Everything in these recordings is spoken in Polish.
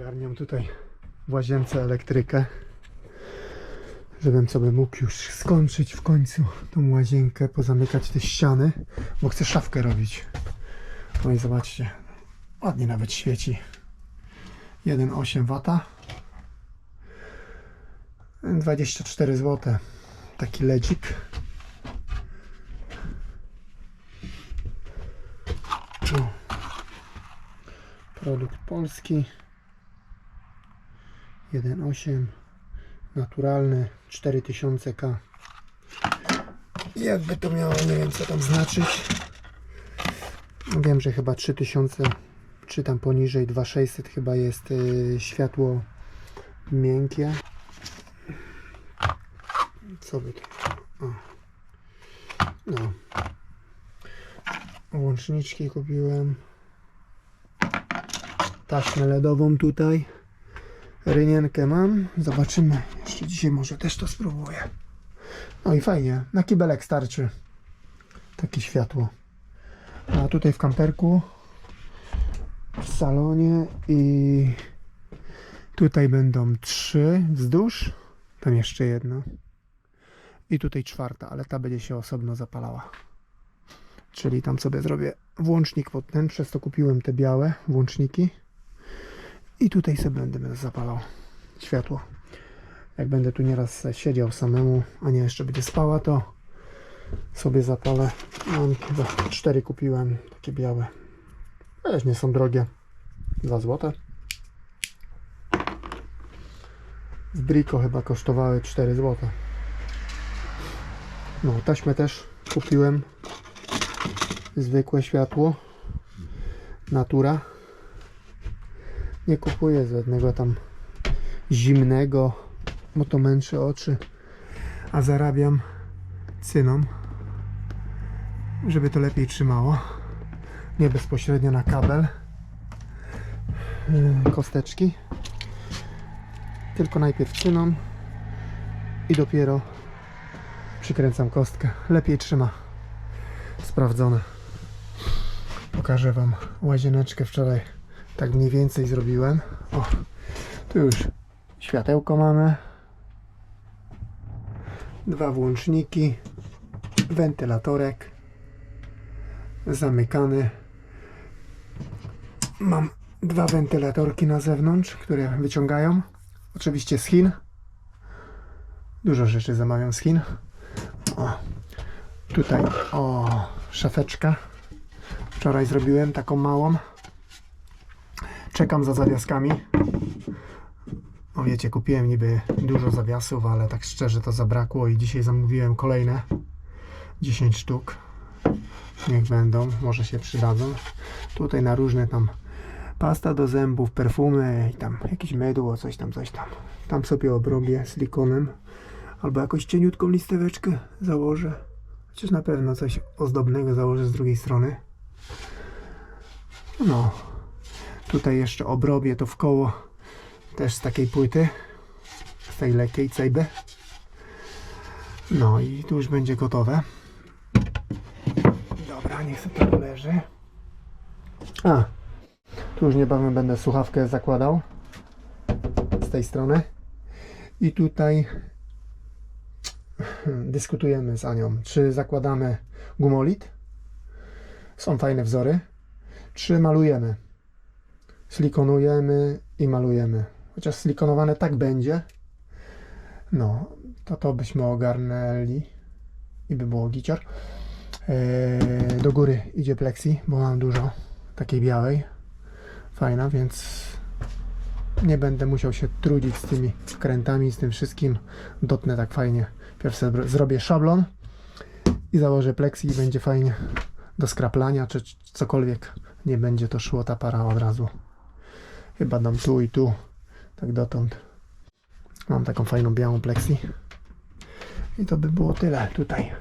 Ogarniam tutaj w łazience elektrykę, żebym sobie mógł już skończyć w końcu tą łazienkę, pozamykać te ściany, bo chcę szafkę robić. No i zobaczcie, ładnie nawet świeci. 1,8 W. 24 zł. Taki ledzik. Produkt polski. 1,8 naturalny 4000K. Jakby to miało, nie wiem co tam znaczyć. No Wiem, że chyba 3000 czy tam poniżej 2600 chyba jest y, światło miękkie. Co by to? O. No. Łączniczki kupiłem. Taśmę LEDową tutaj. Rynienkę mam. Zobaczymy. Jeszcze dzisiaj może też to spróbuję. No i fajnie. Na kibelek starczy. Takie światło. A tutaj w kamperku w salonie i tutaj będą trzy wzdłuż. Tam jeszcze jedno. I tutaj czwarta, ale ta będzie się osobno zapalała. Czyli tam sobie zrobię włącznik pod ten, przez to kupiłem te białe włączniki. I tutaj sobie będę zapalał światło. Jak będę tu nieraz siedział samemu, a nie jeszcze będzie spała, to sobie zapalę. Mam chyba cztery kupiłem, takie białe. Też nie są drogie. 2 złote. W Brico chyba kosztowały 4 złote. No, taśmę też kupiłem. Zwykłe światło. Natura. Nie kupuję żadnego tam zimnego, bo to męczy oczy. A zarabiam cyną, żeby to lepiej trzymało. Nie bezpośrednio na kabel. Yy, Kosteczki. Tylko najpierw cyną i dopiero przykręcam kostkę. Lepiej trzyma. Sprawdzone. Pokażę Wam łazieneczkę wczoraj. Tak mniej więcej zrobiłem. O, tu już światełko mamy. Dwa włączniki. Wentylatorek. Zamykany. Mam dwa wentylatorki na zewnątrz, które wyciągają. Oczywiście z Chin. Dużo rzeczy zamawiam z Chin. O, tutaj o szafeczka. Wczoraj zrobiłem taką małą. Czekam za zawiaskami. O wiecie, kupiłem niby dużo zawiasów, ale tak szczerze to zabrakło i dzisiaj zamówiłem kolejne 10 sztuk. Niech będą, może się przydadzą. Tutaj na różne tam pasta do zębów, perfumy i tam jakieś mydło, coś tam, coś tam. Tam sobie obrobię silikonem albo jakąś cieniutką listeweczkę założę. Chociaż na pewno coś ozdobnego założę z drugiej strony. No. Tutaj jeszcze obrobię to w koło też z takiej płyty. Z tej lekkiej cejby. No i tu już będzie gotowe. Dobra, niech sobie to leży. A, tu już niebawem będę słuchawkę zakładał z tej strony. I tutaj dyskutujemy z Anią, czy zakładamy gumolit. Są fajne wzory. Czy malujemy. Silikonujemy i malujemy. Chociaż silikonowane tak będzie. No, to to byśmy ogarnęli i by było gicior. Eee, do góry idzie plexi, bo mam dużo takiej białej. Fajna, więc nie będę musiał się trudzić z tymi wkrętami, z tym wszystkim. Dotnę tak fajnie. Pierw sobie zrobię szablon i założę plexi i będzie fajnie do skraplania czy cokolwiek. Nie będzie to szło ta para od razu. Chyba dam tu i tu, tak dotąd. Mam taką fajną białą plexi. I to by było tyle tutaj.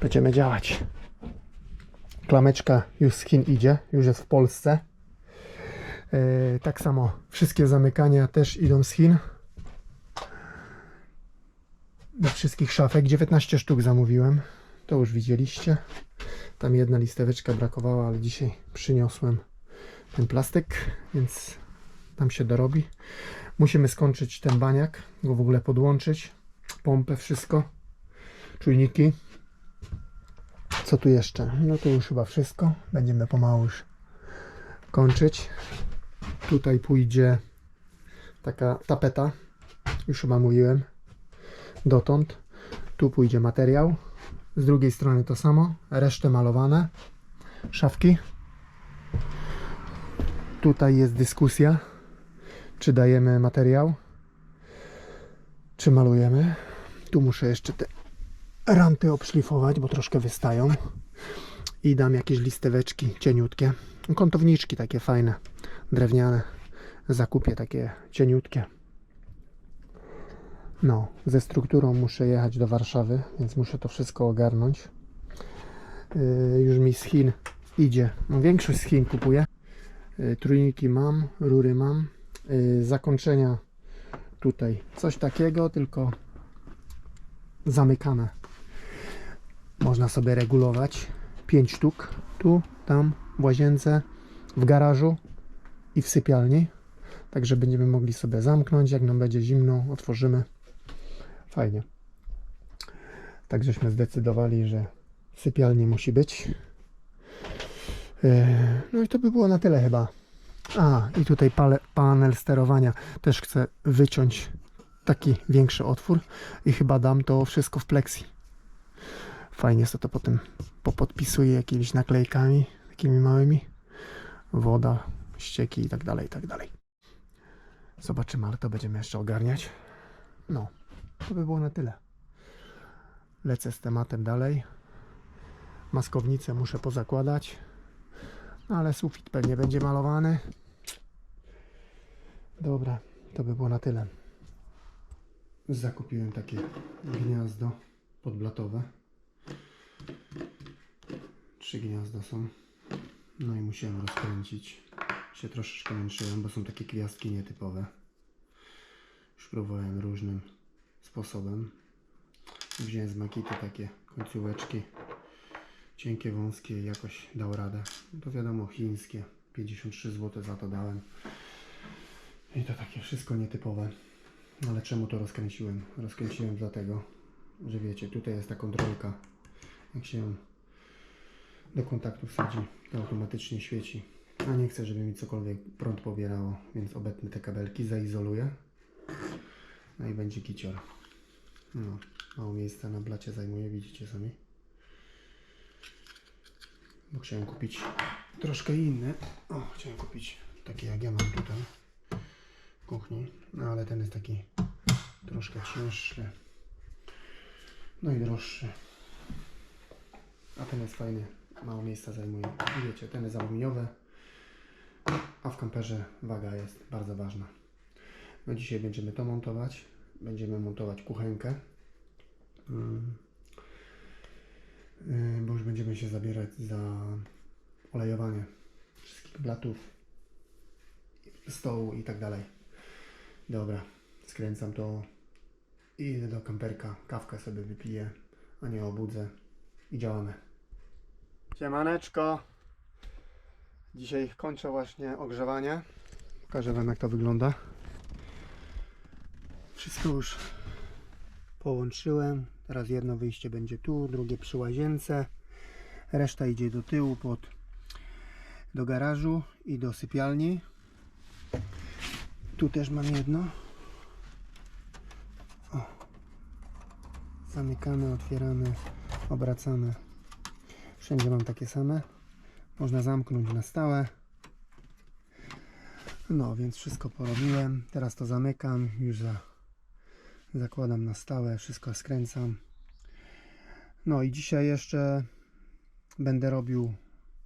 Będziemy działać. Klameczka już z Chin idzie, już jest w Polsce. Yy, tak samo wszystkie zamykania też idą z Chin. Do wszystkich szafek 19 sztuk zamówiłem. To już widzieliście. Tam jedna listeweczka brakowała, ale dzisiaj przyniosłem ten plastik, więc tam się dorobi. Musimy skończyć ten baniak, go w ogóle podłączyć, pompę, wszystko, czujniki. Co tu jeszcze? No to już chyba wszystko. Będziemy pomału już kończyć. Tutaj pójdzie taka tapeta, już chyba mówiłem, dotąd. Tu pójdzie materiał. Z drugiej strony to samo, resztę malowane, szafki. Tutaj jest dyskusja, czy dajemy materiał, czy malujemy. Tu muszę jeszcze te ranty obszlifować, bo troszkę wystają. I dam jakieś listeweczki cieniutkie. Kątowniczki takie fajne, drewniane. Zakupię takie cieniutkie. No, ze strukturą muszę jechać do Warszawy, więc muszę to wszystko ogarnąć. Yy, już mi z Chin idzie. No, większość z Chin kupuję. Yy, trójniki mam, rury mam. Yy, zakończenia tutaj coś takiego, tylko zamykane. Można sobie regulować. 5 sztuk. Tu, tam, w łazience, w garażu i w sypialni. Także będziemy mogli sobie zamknąć. Jak nam będzie zimno, otworzymy. Fajnie. Tak żeśmy zdecydowali, że w sypialni musi być. Yy, No i to by było na tyle chyba. A, i tutaj pale, panel sterowania. Też chcę wyciąć taki większy otwór i chyba dam to wszystko w plexi. Fajnie sobie to potem popodpisuję jakimiś naklejkami takimi małymi. Woda, ścieki i tak dalej, i tak dalej. Zobaczymy, ale to będziemy jeszcze ogarniać. No, to by było na tyle. Lecę z tematem dalej. Maskownicę muszę pozakładać. Ale sufit pewnie będzie malowany. Dobra, to by było na tyle. Zakupiłem takie gniazdo podblatowe. Trzy gniazda są. No i musiałem rozkręcić. Się troszeczkę męczyłem, bo są takie gwiazdki nietypowe. Już próbowałem różnym sposobem. Wziąłem z Makity takie końcóweczki. Cienkie, wąskie i jakoś dał radę. To wiadomo, chińskie. 53 zł za to dałem. I to takie wszystko nietypowe. Ale czemu to rozkręciłem? Rozkręciłem dlatego, że wiecie, tutaj jest ta kontrolka. Jak się do kontaktu wsadzi, to automatycznie świeci. A nie chcę, żeby mi cokolwiek prąd pobierało, więc obetnę te kabelki, zaizoluję. No i będzie kicior. No, mało miejsca na blacie zajmuje, widzicie sami. Bo chciałem kupić troszkę inny. O, chciałem kupić takie jak ja mam tutaj w kuchni. No ale ten jest taki troszkę cięższy. No i droższy. A ten jest fajny. Mało miejsca zajmuje. Wiecie, ten jest aluminiowy. A w kamperze waga jest bardzo ważna. No dzisiaj będziemy to montować. Będziemy montować kuchenkę. Mm. Yy, Bo już będziemy się zabierać za olejowanie wszystkich blatów, stołu i tak dalej. Dobra, skręcam to i idę do kamperka. Kawkę sobie wypiję, a nie obudzę i działamy. Siemaneczko. Dzisiaj kończę właśnie ogrzewanie. Pokażę Wam jak to wygląda. Wszystko już połączyłem. Teraz jedno wyjście będzie tu, drugie przy łazience. Reszta idzie do tyłu pod do garażu i do sypialni. Tu też mam jedno. O. Zamykane, otwierane, obracane. Wszędzie mam takie same. Można zamknąć na stałe. No, więc wszystko porobiłem. Teraz to zamykam. Już za, zakładam na stałe. Wszystko skręcam. No i dzisiaj jeszcze będę robił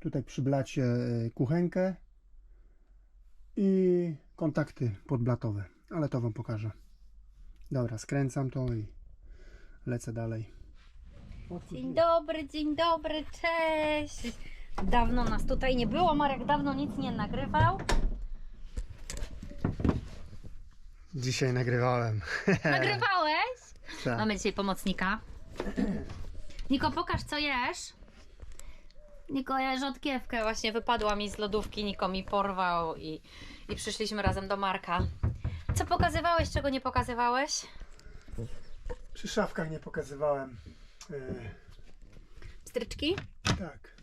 tutaj przy blacie y, kuchenkę i kontakty podblatowe. Ale to Wam pokażę. Dobra, skręcam to i lecę dalej. Dzień dobry, dzień dobry, cześć. Dawno nas tutaj nie było, Marek dawno nic nie nagrywał. Dzisiaj nagrywałem. Nagrywałeś? Tak. Mamy dzisiaj pomocnika. Niko, pokaż co jesz. Niko, ja rzodkiewkę właśnie wypadła mi z lodówki, Niko mi porwał i, i przyszliśmy razem do Marka. Co pokazywałeś, czego nie pokazywałeś? Przy szafkach nie pokazywałem. Yy, Stryczki? tak.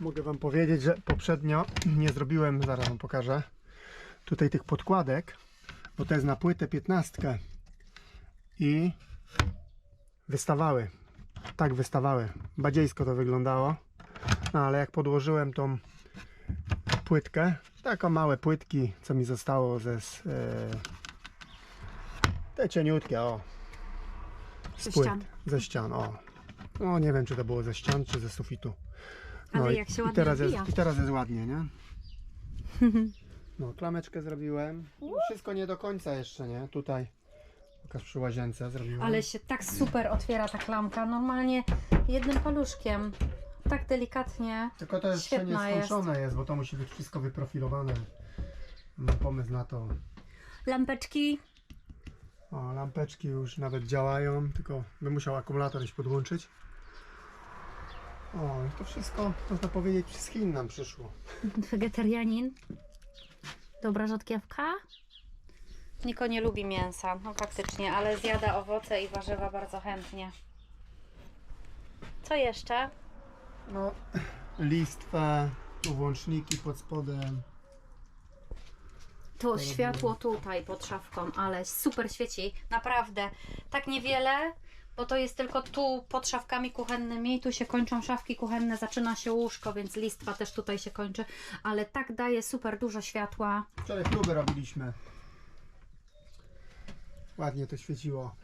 Mogę Wam powiedzieć, że poprzednio nie zrobiłem, zaraz Wam pokażę, tutaj tych podkładek, bo to jest na płytę 15 i wystawały. Tak wystawały. Badziejsko to wyglądało. No ale jak podłożyłem tą płytkę, taką małe płytki, co mi zostało ze e, te cieniutkie, o. Z Ze ścian. Ze ścian, o. No nie wiem, czy to było ze ścian, czy ze sufitu. Ale i- jak się i ładnie teraz odbija. jest, I teraz jest ładnie, nie? No, klameczkę zrobiłem. Wszystko nie do końca jeszcze, nie? Tutaj. Pokaż przy łazience zrobiłem. Ale się tak super otwiera ta klamka. Normalnie jednym paluszkiem. Tak delikatnie. Tylko to jeszcze nie świetna jest. skończone jest. bo to musi być wszystko wyprofilowane. Mam pomysł na to. Lampeczki. O, lampeczki już nawet działają, tylko bym musiał akumulator iść podłączyć. O, i to wszystko, można powiedzieć, z Chin nam przyszło. Wegetarianin. Dobra rzodkiewka. Niko nie lubi mięsa, no faktycznie, ale zjada owoce i warzywa bardzo chętnie. Co jeszcze? No, listwa, tu włączniki pod spodem. To światło tutaj pod szafką, ale super świeci, naprawdę. Tak niewiele, bo to jest tylko tu pod szafkami kuchennymi, tu się kończą szafki kuchenne, zaczyna się łóżko, więc listwa też tutaj się kończy, ale tak daje super dużo światła. Wczoraj próbę robiliśmy. Ładnie to świeciło.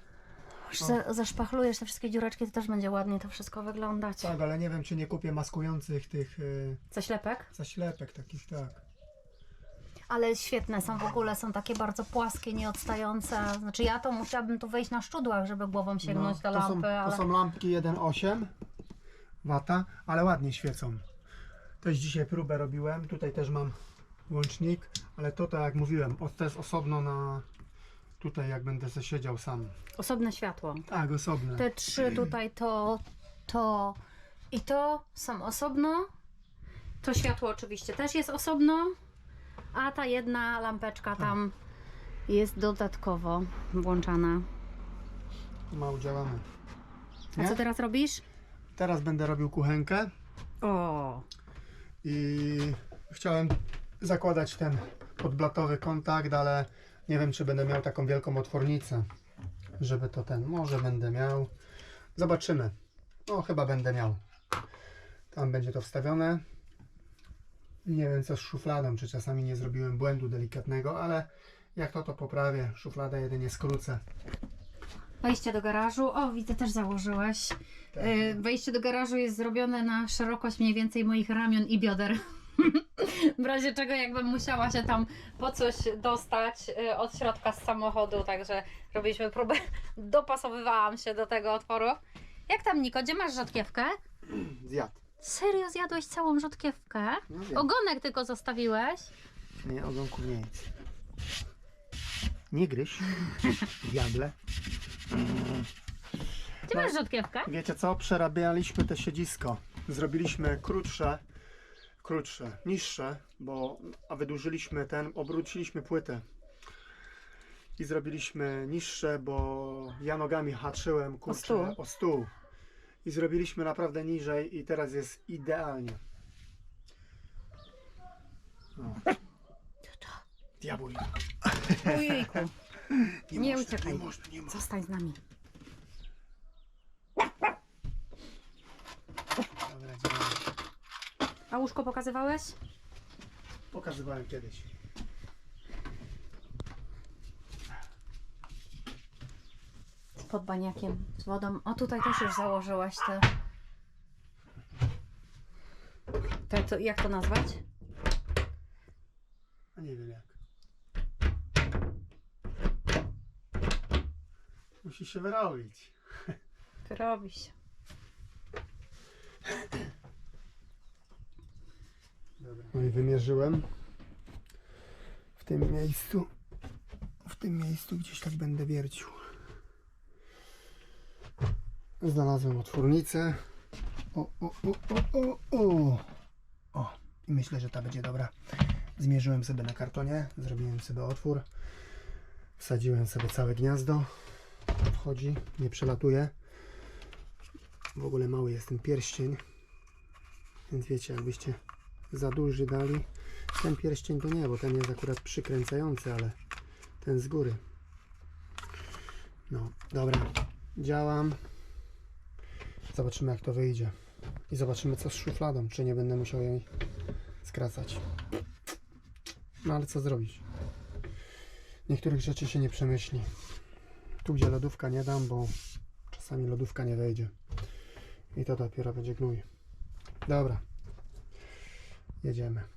Za, zaszpachlujesz te wszystkie dziureczki, to też będzie ładnie to wszystko wyglądać. Tak, ale nie wiem, czy nie kupię maskujących tych y, Zaślepek? zaślepek takich, tak. Ale świetne są w ogóle, są takie bardzo płaskie, nieodstające. Znaczy ja to musiałabym tu wejść na szczudłach, żeby głową sięgnąć do No, to, lampy, są, ale... to są lampki 1.8 wata, ale ładnie świecą. Też dzisiaj próbę robiłem. Tutaj też mam łącznik, ale to tak jak mówiłem, o- to jest osobno na tutaj jak będę se siedział sam. Osobne światło. Tak, osobne. Te trzy tutaj to, to i to są osobno. To światło oczywiście też jest osobno, a ta jedna lampeczka tam jest dodatkowo włączana. Mało działamy. A Nie? co teraz robisz? Teraz będę robił kuchenkę O, i chciałem zakładać ten podblatowy kontakt, ale nie wiem, czy będę miał taką wielką otwornicę, żeby to ten, może będę miał. Zobaczymy. No, chyba będę miał. Tam będzie to wstawione. Nie wiem, co z szufladą, czy czasami nie zrobiłem błędu delikatnego, ale jak to, to poprawię. Szufladę jedynie skrócę. Wejście do garażu. O, widzę, też założyłeś. Tak. Y, Wejście do garażu jest zrobione na szerokość mniej więcej moich ramion i bioder. W razie czego jakbym musiała się tam po coś dostać y, od środka z samochodu, także robiliśmy próbę, dopasowywałam się do tego otworu. Jak tam Niko, gdzie masz rzodkiewkę? Zjadł. Serio zjadłeś całą rzodkiewkę? No wiem. Ogonek tylko zostawiłeś? Nie, ogonku nie nic. Nie gryź. Diable. Gdzie masz rzodkiewkę? Wiecie co? Przerabialiśmy te siedzisko. Zrobiliśmy krótsze, krótsze, niższe, bo a wydłużyliśmy ten, obróciliśmy płytę. I zrobiliśmy niższe, bo ja nogami haczyłem kurczę, stół. o stół. I zrobiliśmy naprawdę niżej i teraz jest idealnie. No. Diabły. Ojejku, Nie można, uciekaj. Nie można, nie można. zostań z nami. Dobra, działamy. A łóżko pokazywałeś? Pokazywałem kiedyś. Pod baniakiem z wodą. O, tutaj też już założyłaś te... te to, jak to nazwać? A nie wiem jak. Musi się wyrobić. Robi się. Dobra. No i wymierzyłem. W tym miejscu. W tym miejscu gdzieś tak będę wiercił. Znalazłem otwórnicę. O, o, o, o, o, o. I myślę, że ta będzie dobra. Zmierzyłem sobie na kartonie, zrobiłem sobie otwór, wsadziłem sobie całe gniazdo, wchodzi, nie przelatuje. W ogóle mały jest ten pierścień, więc wiecie, jakbyście za duży dali, ten pierścień to nie, bo ten jest akurat przykręcający, ale ten z góry. No, dobra, działam. Zobaczymy jak to wyjdzie. I zobaczymy co z szufladą, czy nie będę musiał jej skracać. No ale co zrobić? Niektórych rzeczy się nie przemyśli. Tu gdzie lodówka nie dam, bo czasami lodówka nie wejdzie. I to dopiero będzie gnój. Dobra. Jedziemy.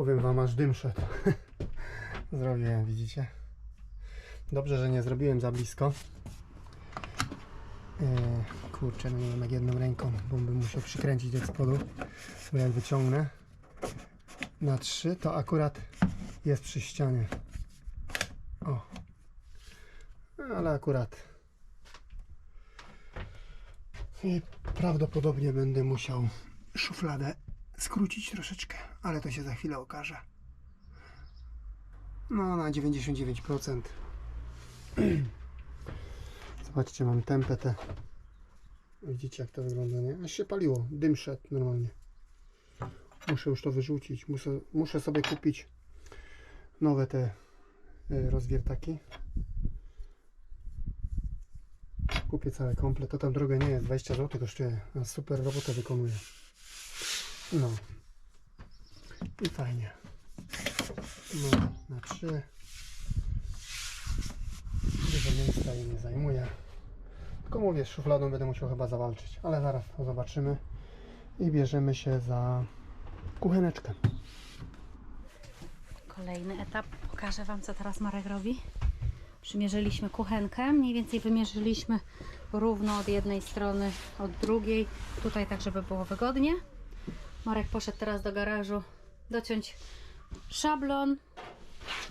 Powiem wam, aż dym szedł. Zrobiłem, widzicie? Dobrze, że nie zrobiłem za blisko. Eee, kurczę, no nie wiem jak jedną ręką, bo bym musiał przykręcić od spodu, bo jak wyciągnę na trzy, to akurat jest przy ścianie. O. Ale akurat. I prawdopodobnie będę musiał szufladę skrócić troszeczkę, ale to się za chwilę okaże. No, na 99%. Zobaczcie, mam tempę te. Widzicie, jak to wygląda, nie? Aż się paliło. Dym szedł normalnie. Muszę już to wyrzucić. Muszę, muszę sobie kupić nowe te y, rozwiertaki. Kupię cały komplet. To tam droga nie jest. 20 zł kosztuje. A super robotę wykonuje. No. I fajnie. No, na trzy. Dużo miejsca jej nie zajmuje. Tylko mówię, z szufladą będę musiał chyba zawalczyć, ale zaraz to zobaczymy. I bierzemy się za kucheneczkę. Kolejny etap. Pokażę Wam, co teraz Marek robi. Przymierzyliśmy kuchenkę. Mniej więcej wymierzyliśmy równo od jednej strony, od drugiej. Tutaj tak, żeby było wygodnie. Marek poszedł teraz do garażu dociąć szablon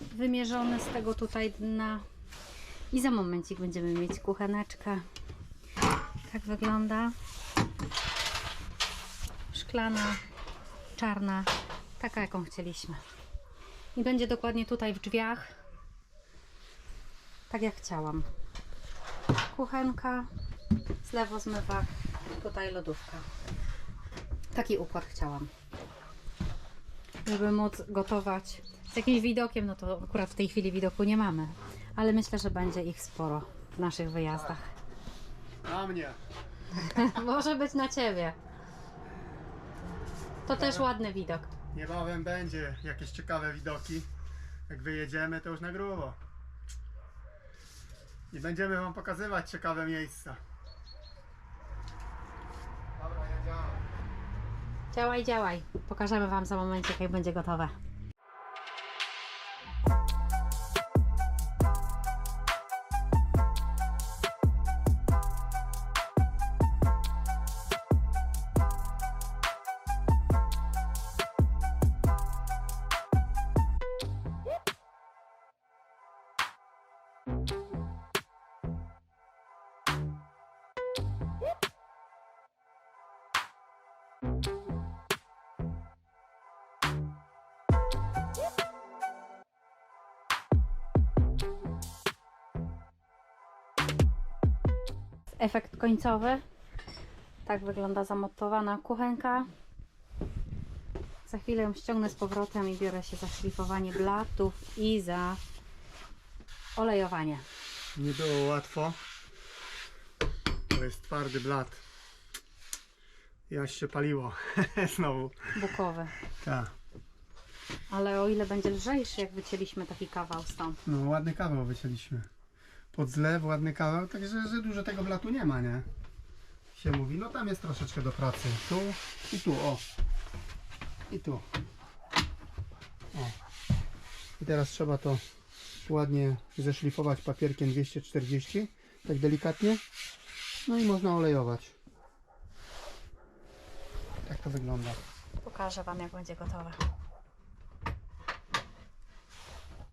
wymierzony z tego tutaj dna. I za momencik będziemy mieć kucheneczkę. Tak wygląda. Szklana, czarna, taka jaką chcieliśmy. I będzie dokładnie tutaj w drzwiach. Tak jak chciałam. Kuchenka, z lewo zmywak, tutaj lodówka. Taki układ chciałam. Żeby móc gotować z jakimś widokiem, no to akurat w tej chwili widoku nie mamy. Ale myślę, że będzie ich sporo w naszych wyjazdach. Na mnie. Może być na ciebie. To też ładny widok. Niebawem będzie jakieś ciekawe widoki. Jak wyjedziemy, to już na grubo. I będziemy Wam pokazywać ciekawe miejsca. Dobra, ja działam. Działaj, działaj. Pokażemy Wam za momencik, jak będzie gotowe. Efekt końcowy. Tak wygląda zamontowana kuchenka. Za chwilę ją ściągnę z powrotem i biorę się za szlifowanie blatów i za olejowanie. Nie było łatwo. To jest twardy blat. Aż się paliło. Znowu. Bukowy. Tak. Ale o ile będzie lżejszy, jak wycięliśmy taki kawał stąd. No ładny kawał wycięliśmy. Pod zlew, ładny kawał, także że dużo tego blatu nie ma, nie? Się mówi, no tam jest troszeczkę do pracy. Tu i tu, o. I tu. O. I teraz trzeba to ładnie zeszlifować papierkiem 240, tak delikatnie. No i można olejować. Tak to wygląda. Pokażę Wam, jak będzie gotowe.